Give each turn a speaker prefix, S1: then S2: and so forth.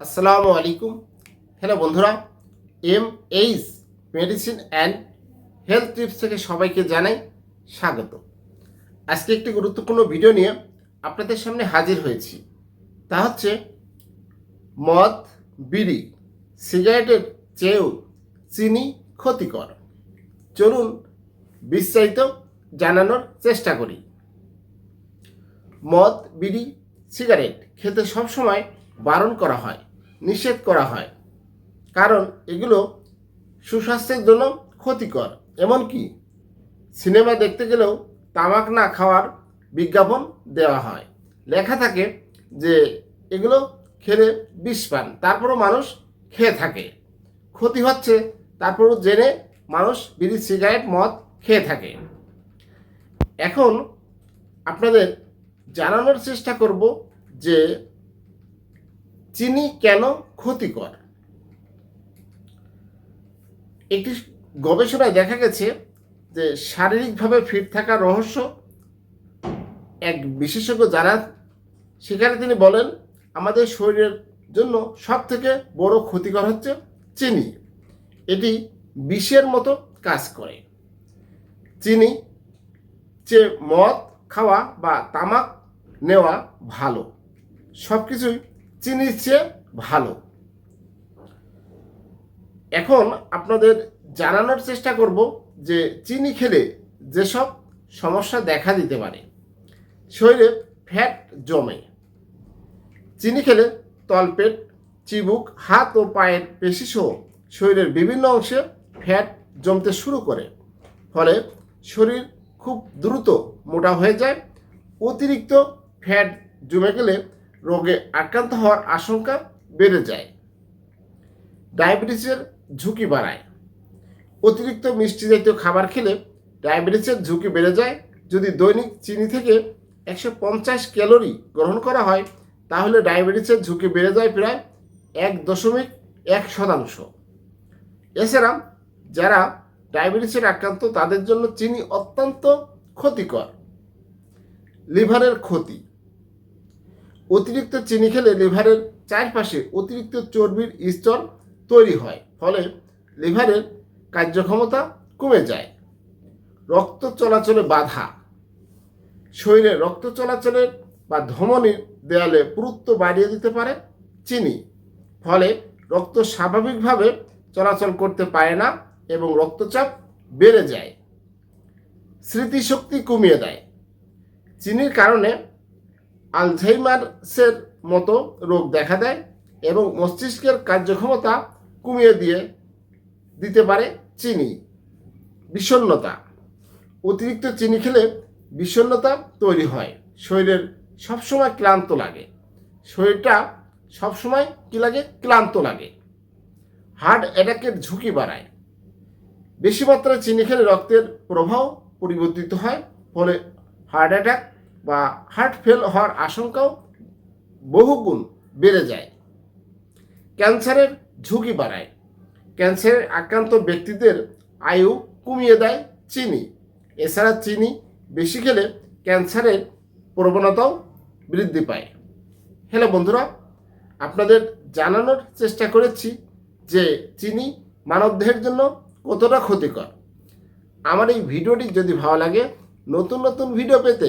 S1: আসসালামু আলাইকুম। হ্যালো বন্ধুরা, M H medicine and health tips থেকে সবাইকে জানাই স্বাগত। আজকে একটি গুরুত্বপূর্ণ ভিডিও নিয়ে আপনাদের সামনে হাজির হয়েছি। তা হচ্ছে মদ, বিড়ি, সিগারেটের চেয়েও চিনি ক্ষতিকর। চলুন বিস্তারিত জানানোর চেষ্টা করি। মদ, বিড়ি, সিগারেট খেতে সবসময় বারণ করা হয়। নিষেধ করা হয়। কারণ এগুলো সুস্বাস্থ্যের জন্য ক্ষতিকর। এমনকি সিনেমা দেখতে গেলেও তামাক না খাওয়ার বিজ্ঞাপন দেওয়া হয়। লেখা থাকে যে এগুলো খেলে বিষ পান, তারপরও মানুষ খেয়ে থাকে। ক্ষতি হচ্ছে তারপরও জেনে মানুষ বিড়ি, সিগারেট, মদ খেয়ে থাকে। এখন আপনাদের জানানোর চেষ্টা করব যে চিনি কেন ক্ষতিকর? একটি গবেষণায় দেখা গেছে যে শারীরিকভাবে ফিট থাকার রহস্য, এক বিশেষজ্ঞ জানান সেখানে তিনি বলেন, আমাদের শরীরের জন্য সব থেকে বড় ক্ষতিকর হচ্ছে চিনি। এটি বিষের মতো কাজ করে। চিনি যে মদ, খাওয়া বা তামাক নেওয়া ভালো সব কিছুই চিনির চেয়ে ভালো। এখন আপনাদের জানানোর চেষ্টা করব যে চিনি খেলে যেসব সমস্যা দেখা দিতে পারে, শরীরে ফ্যাট জমে। চিনি খেলে তলপেট, চিবুক, হাত ও পায়ের পেশিসহ শরীরের বিভিন্ন অংশে ফ্যাট জমতে শুরু করে। ফলে শরীর খুব দ্রুত মোটা হয়ে যায়। অতিরিক্ত ফ্যাট জমে গেলে রোগে আক্রান্ত হওয়ার আশঙ্কা বেড়ে যায়। ডায়াবেটিসের ঝুঁকি বাড়ায়। অতিরিক্ত মিষ্টি জাতীয় খাবার খেলে ডায়াবেটিসের ঝুঁকি বেড়ে যায়। যদি দৈনিক চিনি থেকে একশো পঞ্চাশ ক্যালোরি গ্রহণ করা হয়, তাহলে ডায়াবেটিসের ঝুঁকি বেড়ে যায় প্রায় এক দশমিক এক শতাংশ। এছাড়া যারা ডায়াবেটিসের আক্রান্ত, তাদের জন্য চিনি অত্যন্ত ক্ষতিকর। লিভারের ক্ষতি। অতিরিক্ত চিনি খেলে লিভারের চারপাশে অতিরিক্ত চর্বির স্তর তৈরি হয়, ফলে লিভারের কার্যক্ষমতা কমে যায়। রক্ত চলাচলে বাধা। শরীরে রক্ত চলাচলের বা ধমনির দেয়ালে পুরুত্ব বাড়িয়ে দিতে পারে চিনি, ফলে রক্ত স্বাভাবিকভাবে চলাচল করতে পারে না এবং রক্তচাপ বেড়ে যায়। স্মৃতিশক্তি কমিয়ে দেয়। চিনির কারণে আলঝাইমার্সের মতো রোগ দেখা দেয় এবং মস্তিষ্কের কার্যক্ষমতা কমিয়ে দিয়ে দিতে পারে চিনি। বিষণ্ণতা। অতিরিক্ত চিনি খেলে বিষণ্ণতা তৈরি হয়। শরীরের সবসময় ক্লান্ত লাগে। শরীরটা সবসময় কী লাগে? ক্লান্ত লাগে। হার্ট অ্যাটাকের ঝুঁকি বাড়ায়। বেশি মাত্রায় চিনি খেলে রক্তের প্রবাহ পরিবর্তিত হয়, ফলে হার্ট অ্যাটাক বা হার্ট ফেল হওয়ার আশঙ্কাও বহুগুণ বেড়ে যায়। ক্যান্সারের ঝুঁকি বাড়ায়। ক্যান্সারের আক্রান্ত ব্যক্তিদের আয়ু কমিয়ে দেয় চিনি। এছাড়া চিনি বেশি খেলে ক্যান্সারের প্রবণতাও বৃদ্ধি পায়। হ্যালো বন্ধুরা, আপনাদের জানানোর চেষ্টা করেছি যে চিনি মানবদেহের জন্য কতটা ক্ষতিকর। আমার এই ভিডিওটি যদি ভালো লাগে, নতুন নতুন ভিডিও পেতে